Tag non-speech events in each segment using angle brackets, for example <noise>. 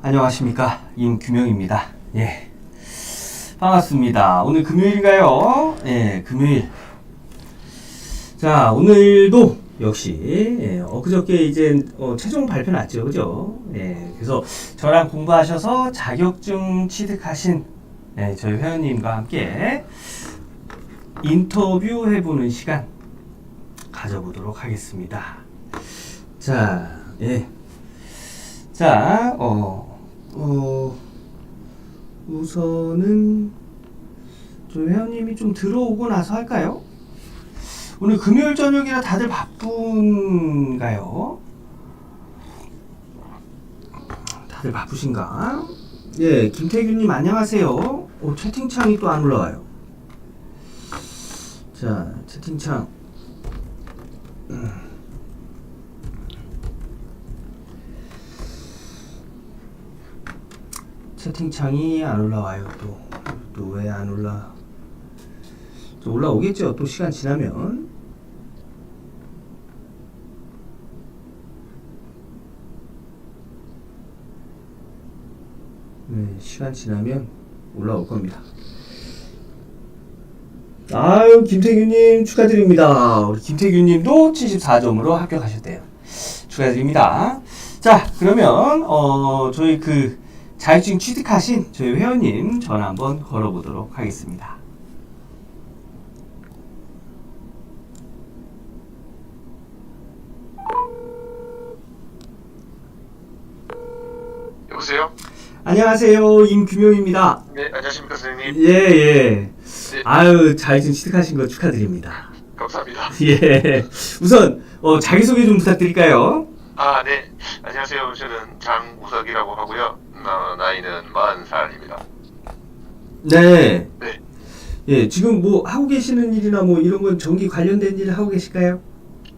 안녕하십니까 임규명입니다. 예 반갑습니다. 오늘 금요일인가요? 예 금요일. 자 오늘도 역시 예, 엊그저께 이제 어, 최종 발표 났죠, 그죠? 예 그래서 저랑 공부하셔서 자격증 취득하신 예, 저희 회원님과 함께 인터뷰 해보는 시간 가져보도록 하겠습니다. 자, 예. 자, 어, 어, 우선은 저 회원님이 좀 들어오고 나서 할까요? 오늘 금요일 저녁이라 다들 바쁜가요? 다들 바쁘신가? 예, 김태균님 안녕하세요. 오, 채팅창이 또 안 올라와요. 자, 채팅창. 채팅창이 안 올라와요 또. 또 왜 안 올라? 또 올라오겠죠. 또 시간 지나면. 네, 시간 지나면 올라올 겁니다. 아유, 김태균님 축하드립니다. 우리 김태균님도 74점으로 합격하셨대요. 축하드립니다. 자, 그러면 어, 저희 그 자격증 취득하신 저희 회원님 전화 한번 걸어보도록 하겠습니다. 여보세요? 안녕하세요, 임규명입니다. 네, 안녕하십니까 선생님. 예, 예. 네, 아유, 자격증 취득하신 거 축하드립니다. 감사합니다. <laughs> 예. 우선 어, 자기소개 좀 부탁드릴까요? 아, 네. 안녕하세요. 저는 장우석이라고 하고요. 나, 나이는 40살입니다. 네. 네. 예, 지금 뭐 하고 계시는 일이나 뭐 이런 건 전기 관련된 일 하고 계실까요?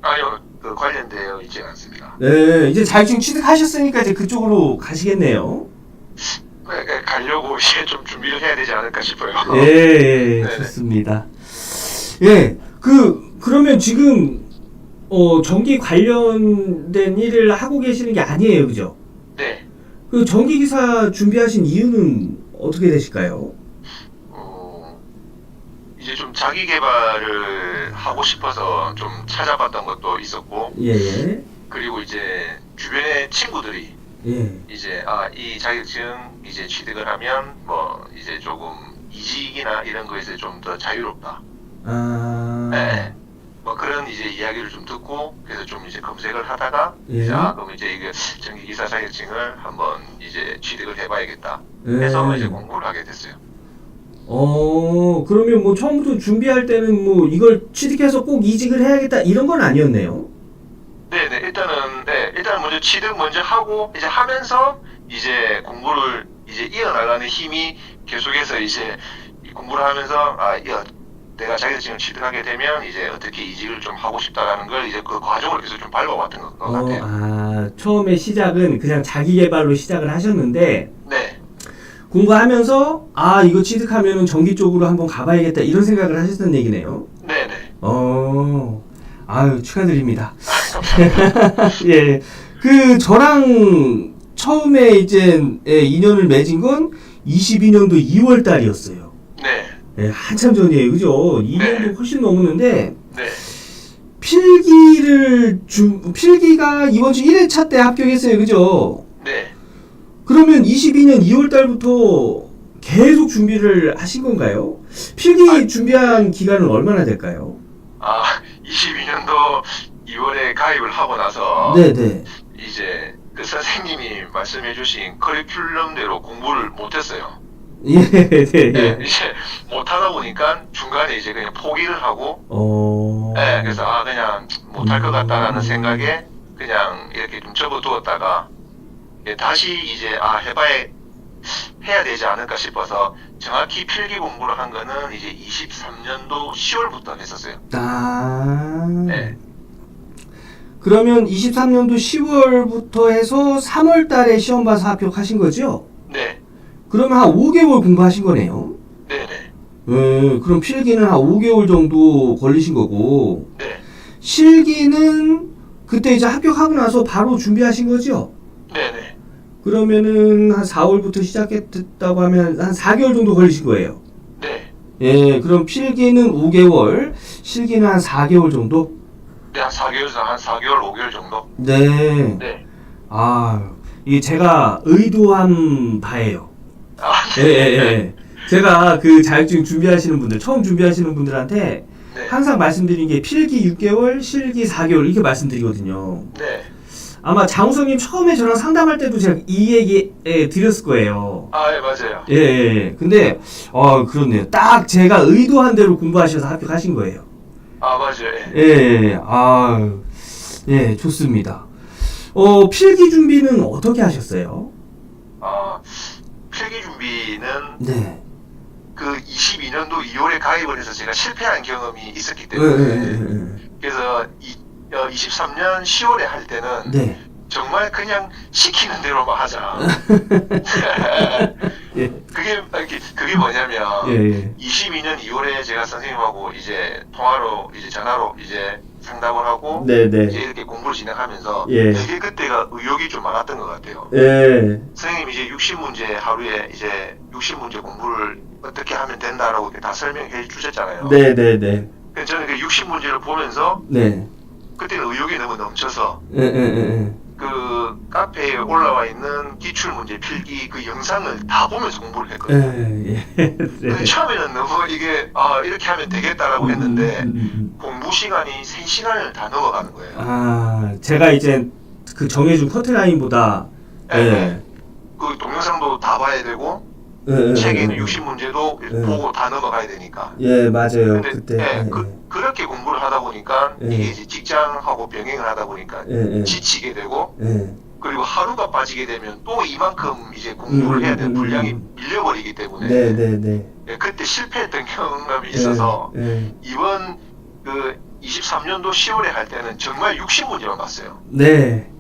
아니요, 그 관련되어 있지 않습니다. 네, 이제 자격증 취득하셨으니까 이제 그쪽으로 가시겠네요. 네, 네, 가려고 이제 좀 준비를 해야 되지 않을까 싶어요. 예, 예, 네네. <laughs> 좋습니다. 예, 그 그러면 지금 어 전기 관련된 일을 하고 계시는 게 아니에요, 그죠? 네. 그 전기 기사 준비하신 이유는 어떻게 되실까요? 어, 이제 좀 자기 개발을 하고 싶어서 좀 찾아봤던 것도 있었고, 예, 예, 그리고 이제 주변의 친구들이 예, 이제 아 이 자격증 이제 취득을 하면 뭐 이제 조금 이직이나 이런 거에서 좀 더 자유롭다. 아, 네. 뭐 그런 이제 이야기를 좀 듣고 그래서 좀 이제 검색을 하다가 예. 자 그럼 이제 이게 전기 기사 자격증을 한번 이제 취득을 해봐야겠다 예. 해서 이제 공부를 하게 됐어요. 어, 그러면 뭐 처음부터 준비할 때는 뭐 이걸 취득해서 꼭 이직을 해야겠다 이런 건 아니었네요. 네네 일단은 네 일단 먼저 취득 먼저 하고 이제 하면서 이제 공부를 이제 이어나가는 힘이 계속해서 이제 이 공부를 하면서 아 이어 내가 자격증을 취득하게 되면 이제 어떻게 이직을 좀 하고 싶다라는 걸 이제 그 과정을 계속 좀 밟아왔던 것 어, 같아요. 아, 처음에 시작은 그냥 자기 개발로 시작을 하셨는데 네. 공부하면서 아 이거 취득하면은 전기 쪽으로 한번 가봐야겠다 이런 생각을 하셨던 얘기네요. 네네. 어, 아유 축하드립니다. <laughs> 예, 그 저랑 처음에 이제 예, 인연을 맺은 건 22년도 2월 달이었어요. 네. 예, 한참 전이에요, 그죠? 2년도 네. 훨씬 넘었는데 네. 필기를 준 필기가 이번 주 1회차 때 합격했어요, 그죠? 네. 그러면 22년 2월 달부터 계속 준비를 하신 건가요? 필기 아, 준비한 기간은 얼마나 될까요? 아 22년도 2월에 가입을 하고 나서 네, 네. 이제 그 선생님이 말씀해주신 커리큘럼대로 공부를 못했어요. 예, 네, 네, 예. 이제 못하다 보니까 중간에 이제 그냥 포기를 하고, 어. 네, 그래서 아 그냥 못 할 것 같다라는 음. 생각에 그냥 이렇게 좀 접어두었다가 예, 다시 이제 아 해봐야 해야 되지 않을까 싶어서 정확히 필기 공부를 한 거는 이제 23년도 10월부터 했었어요. 아. 네. 그러면 23년도 10월부터 해서 3월 달에 시험 봐서 합격하신 거죠? 네, 그러면 한 5개월 공부하신 거네요. 네, 네, 예, 그럼 필기는 한 5개월 정도 걸리신 거고, 네, 실기는 그때 이제 합격하고 나서 바로 준비하신 거죠? 네, 네. 그러면은 한 4월부터 시작했다고 하면 한 4개월 정도 걸리신 거예요. 네. 예, 그럼 필기는 5개월, 실기는 한 4개월 정도? 네, 한 4개월에서 한 4개월, 5개월 정도? 네. 네. 아, 이게 제가 의도한 바예요. 아, 예, 예, 예. 제가 그 자격증 준비하시는 분들, 처음 준비하시는 분들한테 네. 항상 말씀드린 게 필기 6개월, 실기 4개월 이렇게 말씀드리거든요. 네. 아마 장우성님 처음에 저랑 상담할 때도 제가 이 얘기 예, 드렸을 거예요. 아, 예, 맞아요. 예, 예, 예. 근데 어 그렇네요. 딱 제가 의도한 대로 공부하셔서 합격하신 거예요. 아, 맞아요. 예. 예, 예. 아, 예, 좋습니다. 어 필기 준비는 어떻게 하셨어요? 아, 준비는 네. 그 22년도 2월에 가입을 해서 제가 실패한 경험이 있었기 예, 때문에 예, 예, 그래서 이, 어, 23년 10월에 할 때는 예. 네. 정말 그냥 시키는 대로만 하자. <laughs> 예, 그게 그게 뭐냐면 예, 예. 22년 2월에 제가 선생님하고 이제 통화로 이제 전화로 이제 상담을 하고 네, 이제 네. 이렇게 공부를 진행하면서 예. 되게 그때가 의욕이 좀 많았던 것 같아요. 예. 선생님 이제 60문제 하루에 이제 60문제 공부를 어떻게 하면 된다라고 다 설명해 주셨잖아요. 네, 네, 네. 그래서 저는 그 60문제를 보면서 네. 그때는 의욕이 너무 넘쳐서 예, 예, 예. 그 카페에 올라와 있는 기출 문제 필기 그 영상을 다 보면서 공부를 했거든요. 예, 예. <laughs> 네. 처음에는 너무 이게 아 이렇게 하면 되겠다라고 했는데 음, 음, 음. 공부 시간이 3 시간을 다 넘어가는 거예요. 아, 제가 이제 그 정해준 커트라인보다 예. 예. 그 동영상도 다 봐야 되고 예, 예, 책에 있는 예. 60문제도 예. 보고 다 넘어가야 되니까. 예, 맞아요. 근데 그때. 예, 예, 그, 그렇게 공부를 하다 보니까 예. 이게 이제 직장하고 병행을 하다 보니까 예, 예. 지치게 되고 예. 그리고 하루가 빠지게 되면 또 이만큼 이제 공부를 음, 해야 되는 음, 분량이 음. 밀려버리기 때문에 네, 네, 네. 예, 그때 실패했던 경험이 있어서 예, 예. 이번 그 23년도 10월에 할 때는 정말 60문제만 봤어요. 네.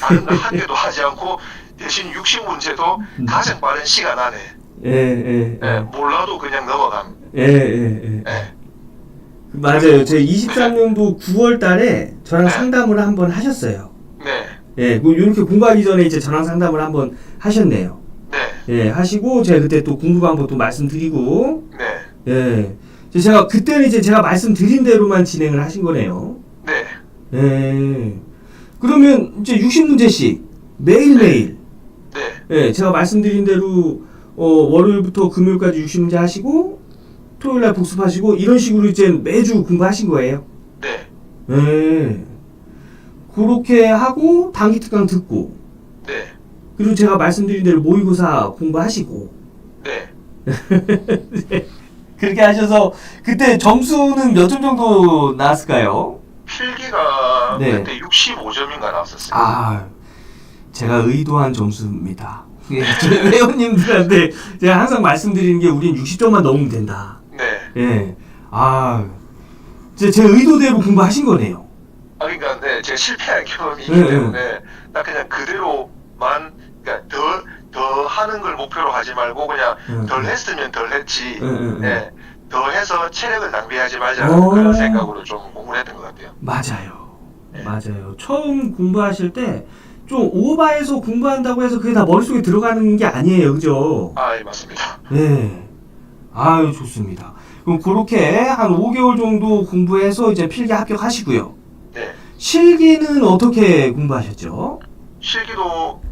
다른 거 한 개도 하지 않고 대신 60문제도 음. 가장 빠른 시간 안에 예, 예, 예, 예. 몰라도 그냥 넘어감. 예, 예, 예. 예. 맞아요. 제 23년도 9월 달에 저랑 네. 상담을 한번 하셨어요. 네, 예, 뭐 이렇게 공부하기 전에 이제 저랑 상담을 한번 하셨네요. 네, 예, 하시고 제가 그때 또 공부 방법 또 말씀드리고 네, 예. 이제 제가 그때는 이제 제가 말씀드린 대로만 진행을 하신 거네요. 네, 예. 그러면 이제 60문제씩 매일매일 네, 예, 제가 말씀드린 대로 어, 월요일부터 금요일까지 60문제 하시고 토요일 날 복습하시고 이런 식으로 이제 매주 공부하신 거예요. 네, 예. 그렇게 하고 단기 특강 듣고 네, 그리고 제가 말씀드린 대로 모의고사 공부하시고 네. <laughs> 그렇게 하셔서 그때 점수는 몇 점 정도 나왔을까요? 필기가 네. 그때 65점인가 나왔었어요. 아, 제가 의도한 점수입니다. 예, 저희 회원님들한테 제가 항상 말씀드리는 게 우린 60점만 넘으면 된다. 네. 예. 아, 제, 제 의도대로 공부하신 거네요. 아 그러니까 네, 제가 실패한 경험이 있기 네, 때문에 나 그냥 그대로만 그러니까 더, 더 하는 걸 목표로 하지 말고 그냥 음. 덜 했으면 덜 했지. 음, 음, 음. 네. 더 해서 체력을 낭비하지 말자는 오. 그런 생각으로 좀 공부를 했던 것 같아요. 맞아요. 네. 맞아요. 처음 공부하실 때 좀 오바해서 공부한다고 해서 그게 다 머릿속에 들어가는 게 아니에요. 그죠? 아, 예, 맞습니다. 네. 아유, 좋습니다. 그럼 그렇게 한 5개월 정도 공부해서 이제 필기 합격하시고요. 네. 실기는 어떻게 공부하셨죠? 실기도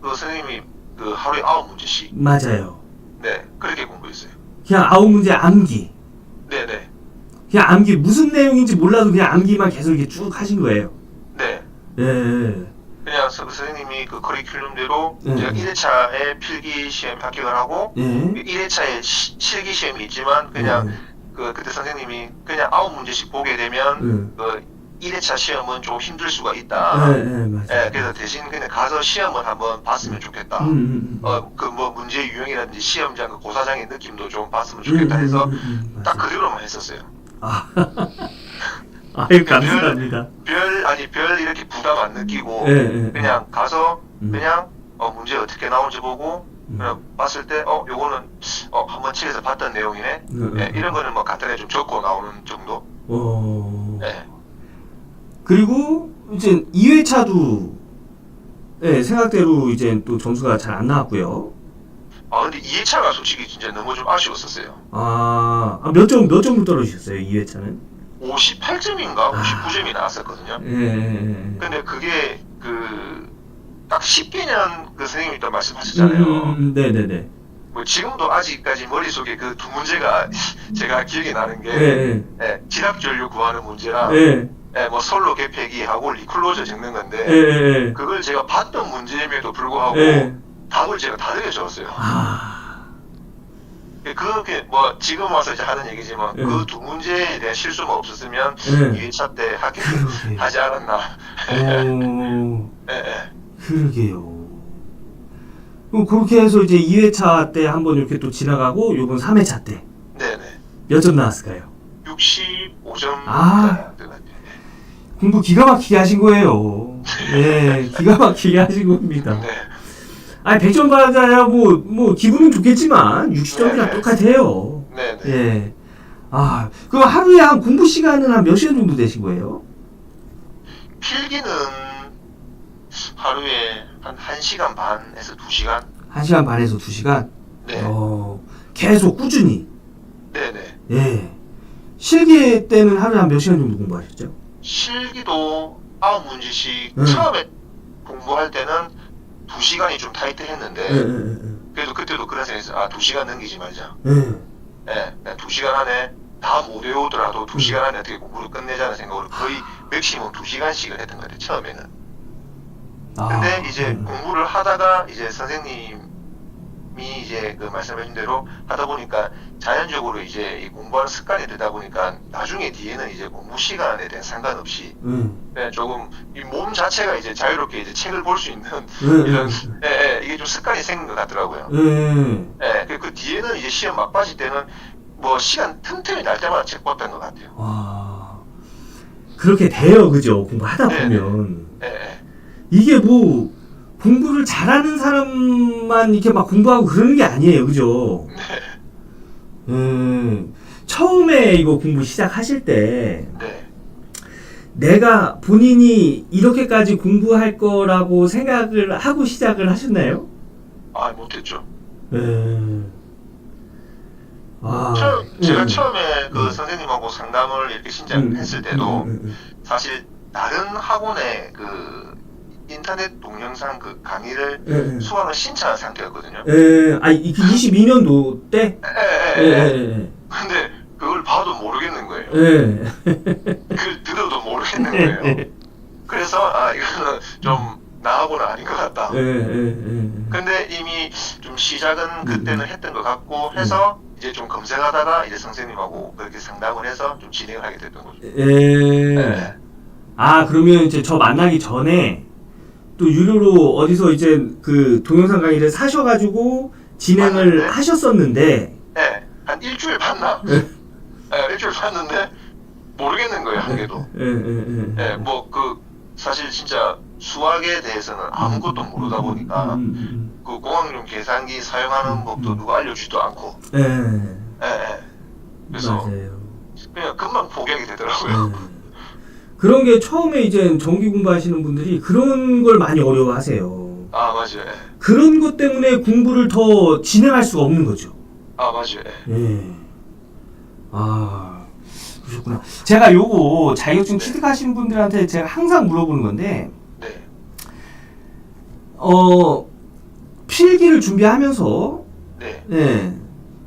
그 선생님이 그 하루에 아홉 문제씩 맞아요. 네 그렇게 공부했어요. 그냥 아홉 문제 암기. 네, 네, 그냥 암기 무슨 내용인지 몰라도 그냥 암기만 계속 이렇게 쭉 하신 거예요. 네. 예. 그냥 서- 선생님이 그 커리큘럼대로 네. 제가 1회차에 필기 시험 합격을 하고 예. 1회차에 실기 시험이 있지만 그냥 그 그때 선생님이 그냥 아홉 문제씩 보게 되면 음. 그 1회차 시험은 좀 힘들 수가 예, 있다. 예, 맞아요. 예, 그래서 대신 그냥 가서 시험을 한번 봤으면 좋겠다. 음, 음, 음. 어, 그 뭐 문제 유형이라든지 시험장 그 고사장의 느낌도 좀 봤으면 좋겠다 음, 해서 음, 음, 음, 딱. 그대로만 했었어요. 아. <laughs> 아유, 감사합니다. 별 아니 별 이렇게 부담 안 느끼고 예, 예. 그냥 가서 음. 그냥 어, 문제 어떻게 나올지 보고 음. 그냥 봤을 때 어 요거는 어 한번 책에서 봤던 내용이네. 음, 예, 음. 이런 거는 뭐 간단히 좀 적고 나오는 정도. 어. 예. 그리고 이제 2회차도 네, 생각대로 이제 또 점수가 잘 안 나왔고요. 아 근데 2회차가 솔직히 진짜 너무 좀 아쉬웠었어요. 아, 몇 점, 몇 점으로 떨어지셨어요, 2회차는? 58점인가 아. 59점이 나왔었거든요. 예, 예, 예. 근데 그게 그 딱 10개년 그 선생님이 또 말씀하셨잖아요. 음, 네네네. 뭐 지금도 아직까지 머릿속에 그 두 문제가 <laughs> 제가 기억이 나는 게 예, 예. 예, 진압 전류 구하는 문제랑 예, 예, 뭐 솔로 개폐기하고 리클로저 적는 건데 예, 예, 그걸 제가 봤던 문제임에도 불구하고 예. 예. 답을 제가 다 드려줬어요. 아, 그게 뭐 지금 와서 이제 하는 얘기지만 예. 그두 문제에 대한 실수만 없었으면 예. 2회차 때 합격 그러게. 하지 않았나. 오, <laughs> 예, 예. 그러게요. 그럼 그렇게 해서 이제 2회차 때 한번 이렇게 또 지나가고 요번 3회차 때몇 네네. 점 나왔을까요? 65점 아. 공부 기가 막히게 하신 거예요. <laughs> 예, 기가 막히게 하신 겁니다. 네. 아니 100점 받아야 뭐, 뭐 기분은 좋겠지만 60점이랑 네. 똑같아요. 네 네. 예. 아, 그 하루에 한 공부 시간은 한 몇 시간 정도 되신 거예요? 필기는 하루에 한 1시간 반에서 2시간? 1시간 반에서 2시간? 네. 어, 계속 꾸준히. 네네. 예. 실기 때는 하루에 한 몇 시간 정도 공부하셨죠? 실기도 아홉 문제씩 네. 처음에 공부할 때는 2시간이 좀 타이트했는데 예, 예, 예. 그래도 그때도 그런 생각이 아 2시간 넘기지 말자. 예. 예, 그냥 2시간 안에 다 못 외우더라도 2시간 안에 어떻게 공부를 끝내자는 생각으로 거의 맥시멈 2시간씩을 했던 것 같아요, 처음에는. 아, 근데 이제 음. 공부를 하다가 이제 선생님 이 이제 그 말씀해준 대로 하다 보니까 자연적으로 이제 이 공부하는 습관이 되다 보니까 나중에 뒤에는 이제 공부 시간에 대한 상관없이 음. 네, 조금 이 몸 자체가 이제 자유롭게 이제 책을 볼 수 있는 예, 이런 예, 예, 예, 이게 좀 습관이 생긴 것 같더라고요. 예. 예, 그, 그 뒤에는 이제 시험 막바지 때는 뭐 시간 틈틈이 날 때마다 책 봤던 것 같아요. 와. 그렇게 돼요, 그죠? 공부하다 네, 보면. 예, 예. 이게 뭐, 공부를 잘하는 사람만 이렇게 막 공부하고 그러는 게 아니에요, 그죠? 음, 처음에 이거 공부 시작하실 때, 네. 내가 본인이 이렇게까지 공부할 거라고 생각을 하고 시작을 하셨나요? 아, 못했죠. 음. 아, 처음, 제가 음. 처음에 그 음. 선생님하고 상담을 이렇게 신청했을 때도 음, 음, 사실 다른 학원에 그 인터넷 동영상 그 강의를 음, 음. 수강을 신청한 상태였거든요. 에, 아, 이 22년도 때? 예, 예, 예, 예. 예, 근데 그걸 봐도 모르겠는 거예요. 예. 글 들어도 모르겠는 거예요. 그래서 아 이거는 좀 나하고는 아닌 것 같다. 예, 예, 예. 근데 이미 좀 시작은 음. 그때는 했던 것 같고 해서 이제 좀 검색하다가 이제 선생님하고 그렇게 상담을 해서 좀 진행을 하게 됐던 거죠. 예. 네. 아, 그러면 이제 저 만나기 전에 또 유료로 어디서 이제 그 동영상 강의를 사셔가지고 진행을 맞는데? 하셨었는데, 네, 한 일주일 봤나? 네. 네, 일주일 봤는데 모르겠는 거예요 한 개도. 예, 예, 예. 네, 뭐그 사실 진짜 수학에 대해서는 아무것도 모르다 보니까 음, 음, 그 공학용 계산기 사용하는 법도 누가 알려주지도 않고, 음. 예. 예, 예. 그래서 맞아요. 그냥 금방 포기하게 되더라고요. 예. 그런 게 처음에 이제 전기 공부하시는 분들이 그런 걸 많이 어려워하세요. 아 맞아요. 예. 그런 것 때문에 공부를 더 진행할 수가 없는 거죠. 아 맞아요. 예. 예. 아, 그러셨구나. 제가 요거 자격증 네. 취득하신 분들한테 제가 항상 물어보는 건데, 네. 어, 필기를 준비하면서, 네. 예,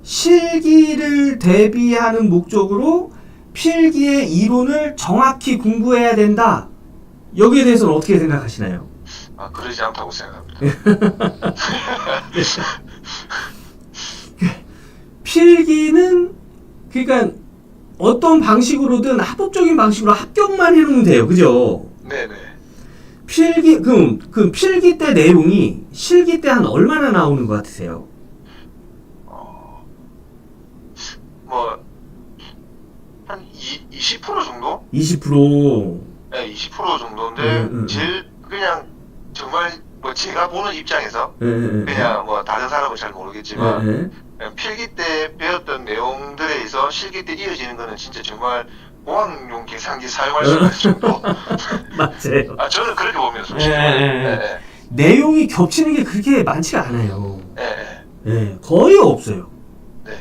실기를 대비하는 목적으로 필기의 이론을 정확히 공부해야 된다. 여기에 대해서는 어떻게 생각하시나요? 아 그러지 않다고 생각합니다. 필기는 그러니까 어떤 방식으로든 합법적인 방식으로 합격만 해놓으면 돼요. 그죠? 네네. 필기 그럼 그 필기 때 내용이 실기 때 한 얼마나 나오는 것 같으세요? 어, 뭐한 20% 정도? 20%. 네, 20% 정도인데 음, 음, 제일 그냥 정말 뭐 제가 보는 입장에서 예, 예, 예. 그냥 뭐 다른 사람은 잘 모르겠지만 예, 예. 그냥 필기 때 배웠던 내용들에 있어 실기 때 이어지는 거는 진짜 정말 공학용 계산기 사용할 수 있는 정도. <laughs> 맞아요. 아 저는 그렇게 봅니다, 솔직히. 예, 예, 예. 네, 네. 내용이 겹치는 게 그렇게 많지가 않아요. 예, 예. 예, 거의 없어요. 네.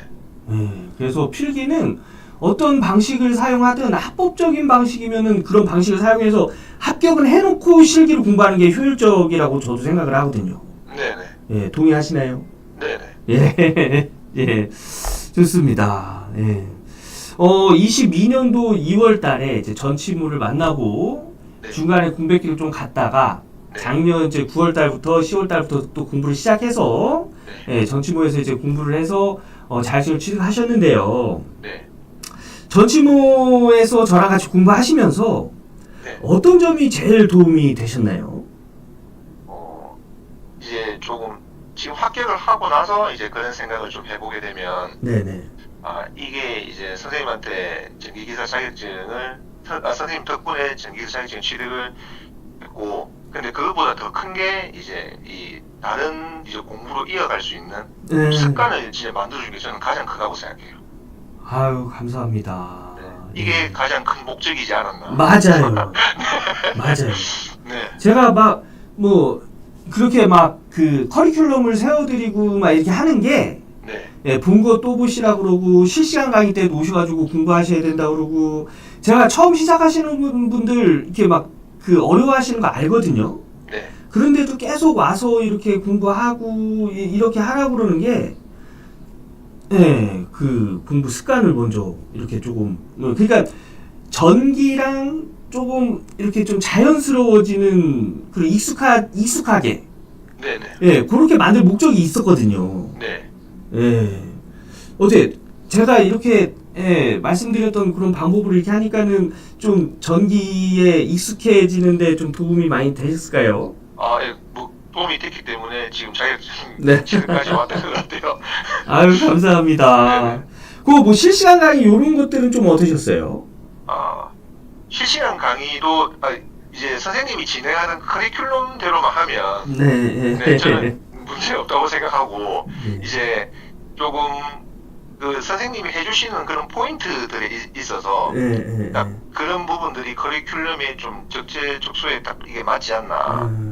예, 그래서 필기는 어떤 방식을 사용하든 합법적인 방식이면은 그런 방식을 사용해서 합격을 해놓고 실기를 공부하는 게 효율적이라고 저도 생각을 하거든요. 네, 네. 예, 동의하시나요? 네, 네. 예, <laughs> 예, 좋습니다. 예. 어, 22년도 2월 달에 이제 전치무를 만나고 네. 중간에 공백기를 좀 갔다가 네. 작년 이제 9월 달부터 10월 달부터 또 공부를 시작해서 네. 예, 전치무에서 이제 공부를 해서 어, 자격증을 취득하셨는데요. 네. 전치무에서 저랑 같이 공부하시면서 네. 어떤 점이 제일 도움이 되셨나요? 어, 이제 조금 지금 합격을 하고 나서 이제 그런 생각을 좀 해보게 되면 네네. 아 이게 이제 선생님한테 전기기사 자격증을 선- 아, 선생님 덕분에 전기기사 자격증 취득을 했고 근데 그것보다 더 큰 게 이제 이 다른 이제 공부로 이어갈 수 있는 네. 습관을 진짜 만들어주는 게 저는 가장 크다고 생각해요. 아유 감사합니다. 네. 이게 예. 가장 큰 목적이지 않았나. 맞아요. <laughs> 맞아요. 네. 제가 막 뭐 그렇게 막 그 커리큘럼을 세워드리고 막 이렇게 하는 게 네. 예, 본거 또 보시라 그러고 실시간 강의 때도 오셔가지고 공부하셔야 된다 그러고 제가 처음 시작하시는 분- 분들 이렇게 막 그 어려워하시는 거 알거든요. 네. 그런데도 계속 와서 이렇게 공부하고 이- 이렇게 하라고 그러는 게, 예, 그 공부 습관을 먼저 이렇게 조금, 어, 그러니까 전기랑 조금 이렇게 좀 자연스러워지는 그 익숙하 익숙하게, 네네. 예, 그렇게 만들 목적이 있었거든요. 네. 예, 어제 제가 이렇게 예, 말씀드렸던 그런 방법을 이렇게 하니까는 좀 전기에 익숙해지는데 좀 도움이 많이 되셨을까요? 아, 예, 뭐 도움이 됐기 때문에 지금 자격증 네. 취득까지 왔던 것 같아요. 아유 감사합니다. 그뭐 실시간 강의 이런 것들은 좀 어떠셨어요? 아, 실시간 강의도 아, 이제 선생님이 진행하는 커리큘럼대로만 하면 네, 네, 저는 문제 없다고 생각하고 네. 이제 조금 그 선생님이 해주시는 그런 포인트들이 있- 있어서 네, 네, 딱 네. 그런 부분들이 커리큘럼에 좀 적재적소에 딱 이게 맞지 않나. 음, 네,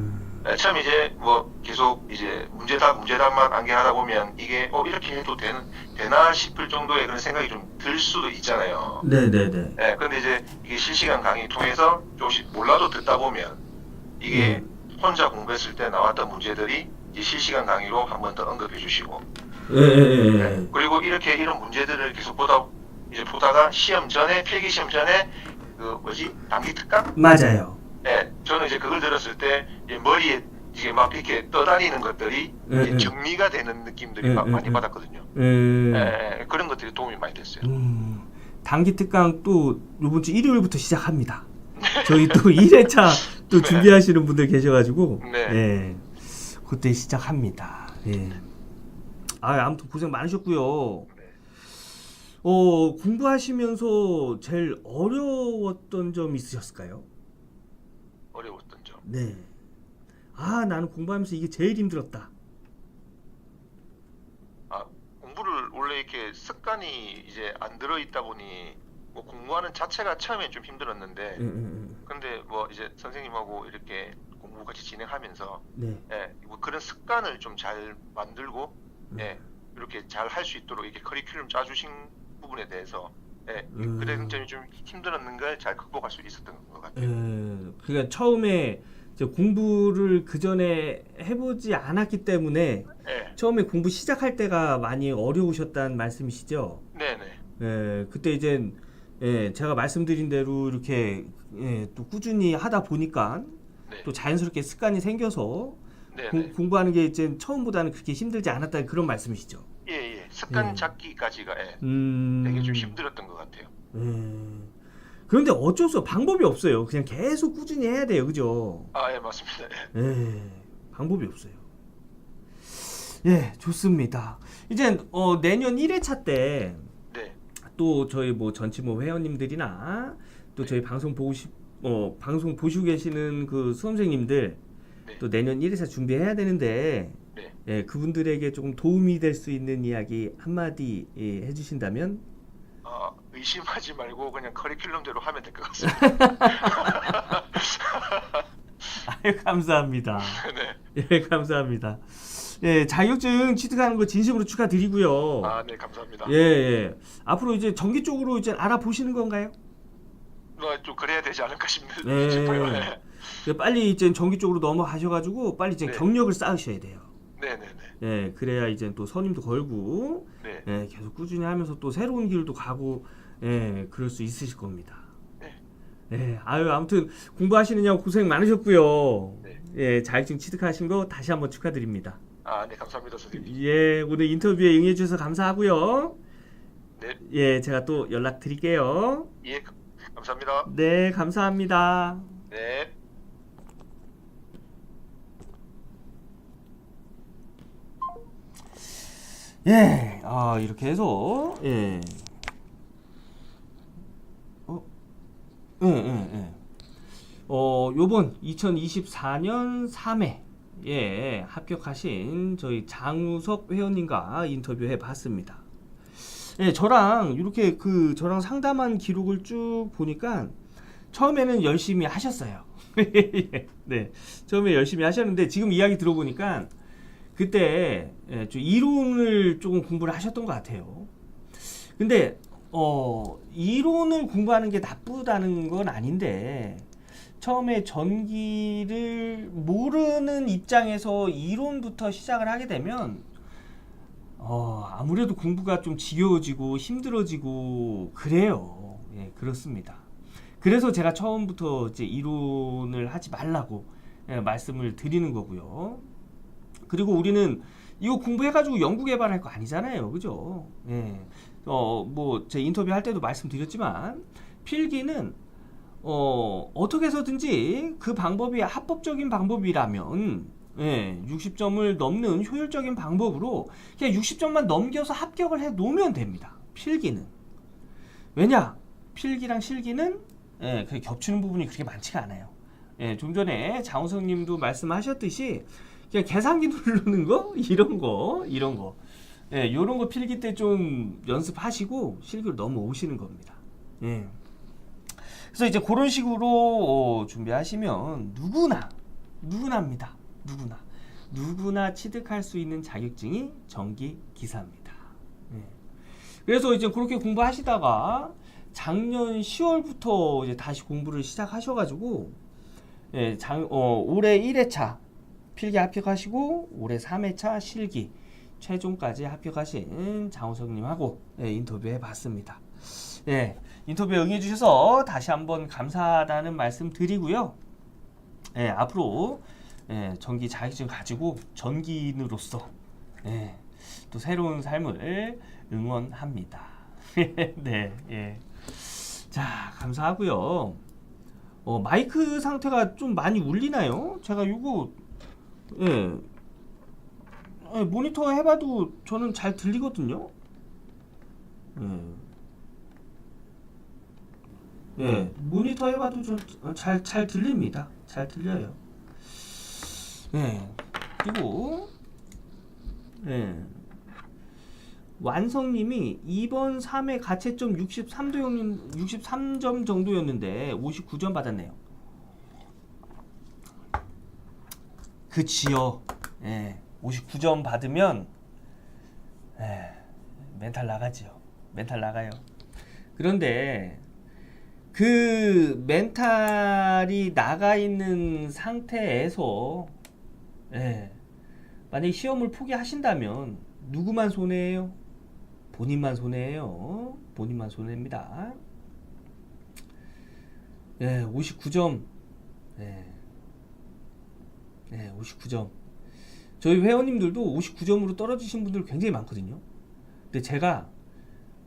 참 이제 뭐 계속 이제 문제답 문제답만 암기하다 보면 이게 어 이렇게 해도 되는 되나 싶을 정도의 그런 생각이 좀 들 수도 있잖아요. 네, 네, 네. 네, 근데 이제 이게 실시간 강의 통해서 조금씩 몰라도 듣다 보면 이게 혼자 공부했을 때 나왔던 문제들이 이제 실시간 강의로 한 번 더 언급해 주시고 예, 예, 예, 네, 예. 그리고 이렇게 이런 문제들을 계속 보다 이제 보다가 시험 전에 필기 시험 전에 그 뭐지 단기 특강 맞아요. 네, 저는 이제 그걸 들었을 때 이제 머리에 이게 막 이렇게 떠다니는 것들이 예, 예. 정리가 되는 느낌들이 예, 막 예, 많이 예. 받았거든요. 음, 예, 예, 그런 것들이 도움이 많이 됐어요. 음, 단기 특강 또 이번 주 일요일부터 시작합니다. 저희 또 <laughs> 1회차 또 네. 준비하시는 분들 계셔가지고, 네. 예, 그때 시작합니다. 예. 아, 아무튼 고생 많으셨고요. 네. 어, 공부하시면서 제일 어려웠던 점 있으셨을까요? 어려웠던 점. 네. 아, 나는 공부하면서 이게 제일 힘들었다. 아, 공부를 원래 이렇게 습관이 이제 안 들어 있다 보니 뭐 공부하는 자체가 처음엔 좀 힘들었는데 응, 응, 응. 근데 뭐 이제 선생님하고 이렇게 공부 같이 진행하면서 네. 예, 뭐 그런 습관을 좀 잘 만들고 음. 예, 이렇게 잘 할 수 있도록 이렇게 커리큘럼 짜주신 부분에 대해서 예, 음. 그런 점이 좀 힘들었는 걸 잘 극복할 수 있었던 것 같아요. 예, 그러니까 처음에 이제 공부를 그 전에 해보지 않았기 때문에 예, 처음에 공부 시작할 때가 많이 어려우셨다는 말씀이시죠? 네네. 예, 그때 이제 예, 제가 말씀드린 대로 이렇게 예, 또 꾸준히 하다 보니까 네, 또 자연스럽게 습관이 생겨서 네네. 공, 공부하는 게 이제 처음보다는 그렇게 힘들지 않았다는 그런 말씀이시죠? 예, 예. 습관 예. 잡기까지가 예, 음. 되게 좀 힘들었던 것 같아요. 예. 그런데 어쩔 수 없, 방법이 없어요. 그냥 계속 꾸준히 해야 돼요, 그죠? 아, 예, 맞습니다. 예. 예, 방법이 없어요. 예, 좋습니다. 이제 어, 내년 1회차 때또 네, 저희 뭐 전치모 회원님들이나 또 저희 방송 보고 싶, 어, 방송 보시고 계시는 그 수험생님들 네. 또 내년 1회차 준비해야 되는데 네. 예, 그분들에게 조금 도움이 될 수 있는 이야기 한마디 예, 해주신다면 아, 의심하지 말고 그냥 커리큘럼대로 하면 될 것 같습니다. <laughs> 아유 감사합니다. <laughs> 네. 예, 감사합니다. 예, 자격증 취득하는 거 진심으로 축하드리고요. 아, 네, 감사합니다. 예, 예. 앞으로 이제 전기 쪽으로 이제 알아보시는 건가요? 뭐, 좀 그래야 되지 않을까 싶, 네. <laughs> 네, 그 빨리 이제 전기 쪽으로 넘어가셔가지고 빨리 이제 네. 경력을 쌓으셔야 돼요. 네, 네, 네. 예, 그래야 이제 또 선임도 걸고, 네. 예, 계속 꾸준히 하면서 또 새로운 길도 가고, 예, 그럴 수 있으실 겁니다. 네. 예, 아유, 아무튼 공부하시느냐고 고생 많으셨고요. 네. 예, 자격증 취득하신 거 다시 한번 축하드립니다. 아, 네, 감사합니다, 선생님. 예, 오늘 인터뷰에 응해 주셔서 감사하고요. 네, 예, 제가 또 연락 드릴게요. 예, 감사합니다. 네, 감사합니다. 네. 예, 아 이렇게 해서 예, 어, 예, 예, 예. 어, 요번 2024년 3회 예 합격하신 저희 장우석 회원님과 인터뷰해 봤습니다. 예, 저랑 이렇게 그 저랑 상담한 기록을 쭉 보니까 처음에는 열심히 하셨어요. <laughs> 네, 처음에 열심히 하셨는데 지금 이야기 들어보니까 그때 예, 좀 이론을 조금 공부를 하셨던 것 같아요. 근데 어 이론을 공부하는 게 나쁘다는 건 아닌데 처음에 전기를 모르는 입장에서 이론부터 시작을 하게 되면 어 아무래도 공부가 좀 지겨워지고 힘들어지고 그래요. 예, 그렇습니다. 그래서 제가 처음부터 이제 이론을 하지 말라고 예, 말씀을 드리는 거고요. 그리고 우리는 이거 공부해가지고 연구 개발할 거 아니잖아요. 그죠? 예. 어, 뭐, 제 인터뷰 할 때도 말씀드렸지만, 필기는, 어, 어떻게 해서든지 그 방법이 합법적인 방법이라면, 예, 60점을 넘는 효율적인 방법으로 그냥 60점만 넘겨서 합격을 해 놓으면 됩니다. 필기는. 왜냐? 필기랑 실기는, 예, 그 겹치는 부분이 그렇게 많지가 않아요. 예, 좀 전에 장우성 님도 말씀하셨듯이, 그냥 계산기 누르는 거 <laughs> 이런 거 이런 거 예, 요런 거 필기 때 좀 연습하시고 실기로 넘어오시는 겁니다. 예. 그래서 이제 그런 식으로 어, 준비하시면 누구나 누구나입니다. 누구나 누구나 취득할 수 있는 자격증이 전기 기사입니다. 예. 그래서 이제 그렇게 공부하시다가 작년 10월부터 이제 다시 공부를 시작하셔가지고 예, 장, 어, 올해 1회차 필기 합격하시고 올해 3회차 실기 최종까지 합격하신 장우석님하고 예, 인터뷰해 봤습니다. 예, 인터뷰에 응해 주셔서 다시 한번 감사하다는 말씀 드리고요. 예, 앞으로 예, 전기 자격증 가지고 전기인으로서 예, 또 새로운 삶을 응원합니다. <laughs> 네, 예. 자, 감사하고요. 어, 마이크 상태가 좀 많이 울리나요? 제가 요거 예. 예, 모니터 해봐도 저는 잘 들리거든요. 예. 예, 모니터 해봐도 좀잘잘 잘 들립니다. 잘 들려요. 예. 그리고 예. 완성님이 2번 3회 가채점 63도 63점 정도였는데 59점 받았네요. 그치요. 예. 59점 받으면 예, 멘탈 나가지요. 멘탈 나가요. 그런데 그 멘탈이 나가 있는 상태에서 예, 만약 시험을 포기하신다면 누구만 손해예요? 본인만 손해예요. 본인만 손해입니다. 예, 59점. 예. 네, 59점. 저희 회원님들도 59점으로 떨어지신 분들 굉장히 많거든요. 근데 제가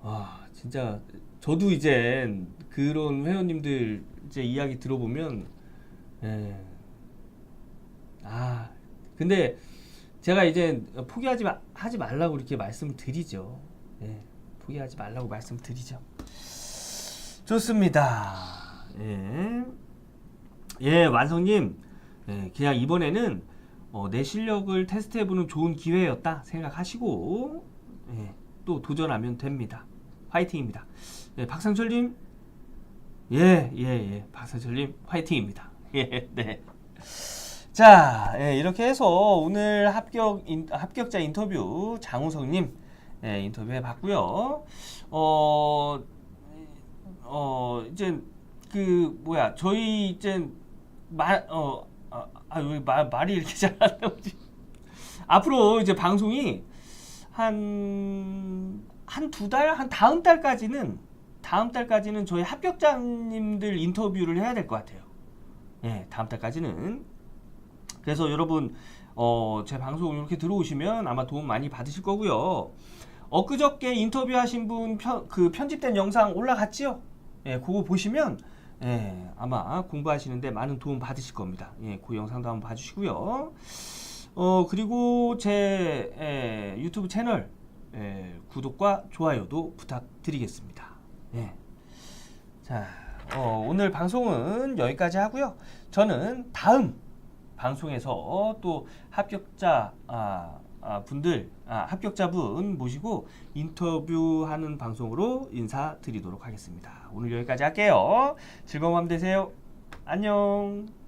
와 진짜 저도 이제 그런 회원님들 이제 이야기 들어보면 예. 아 근데 제가 이제 포기하지 마, 하지 말라고 이렇게 말씀을 드리죠. 예. 포기하지 말라고 말씀드리죠. 좋습니다. 예. 예, 완성님. 예, 그냥 이번에는 어, 내 실력을 테스트해보는 좋은 기회였다 생각하시고 예, 또 도전하면 됩니다. 화이팅입니다. 예, 박상철님, 예, 예, 예, 박상철님 화이팅입니다. <laughs> 예, 네. 자, 예, 이렇게 해서 오늘 합격 인, 합격자 인터뷰 장우성님 예, 인터뷰 해 봤고요. 어, 어 이제 그 뭐야 저희 이제 말어 아, 아, 왜 말, 말이 이렇게 잘 안 나오지? 앞으로 이제 방송이 한 한 두 달, 한 다음 달까지는 다음 달까지는 저희 합격자님들 인터뷰를 해야 될 것 같아요. 예, 다음 달까지는 그래서 여러분 어, 제 방송 이렇게 들어오시면 아마 도움 많이 받으실 거고요. 엊그저께 인터뷰하신 분그 편집된 영상 올라갔지요? 예, 그거 보시면 예, 아마 공부하시는데 많은 도움 받으실 겁니다. 예, 그 영상도 한번 봐주시고요. 어, 그리고 제 예, 유튜브 채널 예, 구독과 좋아요도 부탁드리겠습니다. 예. 자, 어, 오늘 방송은 여기까지 하고요. 저는 다음 방송에서 또 합격자 아, 아, 분들 아, 합격자분 모시고 인터뷰하는 방송으로 인사드리도록 하겠습니다. 오늘 여기까지 할게요. 즐거운 밤 되세요. 안녕.